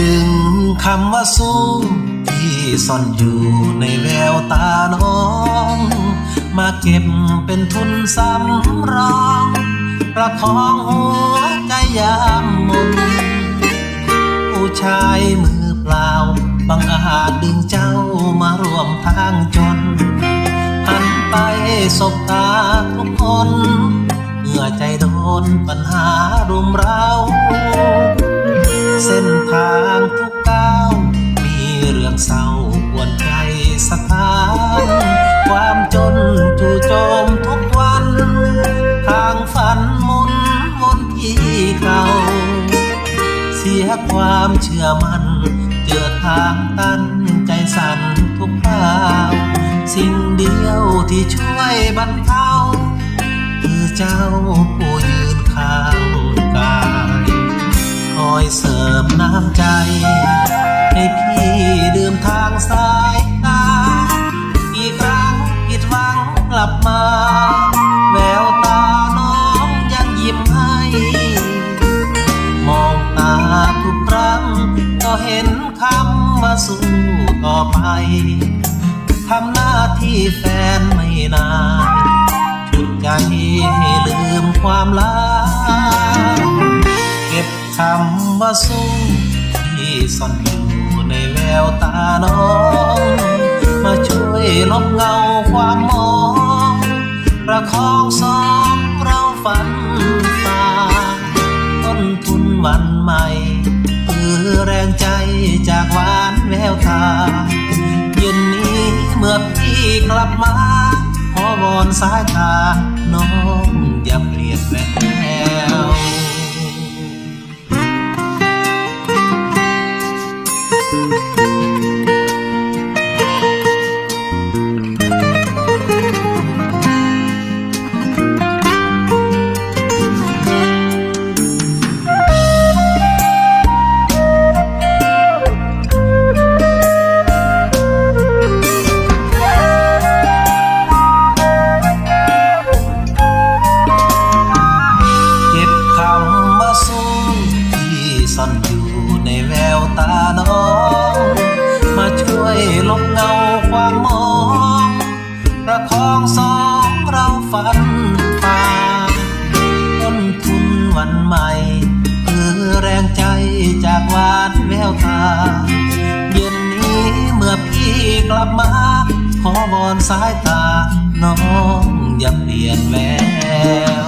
ดึงคำว่าสู้ที่ซ่อนอยู่ในแววตาน้อง มาเก็บเป็นทุนสำรอง ประคองหัวใจยามมนผู้ชายมือเปล่าบางอาจดึงเจ้ามาร่วมทางจนหันไปสบตาทุกคนเมื่อใจโดนปัญหารุมเร้า ยความเชื่อมัน่นเจอทางตันใจสั่นทุกคราวสิ่งเดียวที่ช่วยบรรเทาคือเจ้าผู้ เห็นคำว่าสู้ต่อไป ทำหน้าที่แฟนไม่นานฉุดใจให้ลืมความลาเก็บคำว่าสู้ที่ซ่อนอยู่ในแววตาน้อง มาช่วยลบเงาความมองประคองสอง กลับมาขอวอนสายตาน้องอย่าเปลี่ยนแปลง ฝันฝ่าต้นทุนวันใหม่ คือแรงใจจากวานแววตา เย็นนี้เมื่อพี่กลับมา ขอวอนสายตา น้องอย่าเปลี่ยนแวว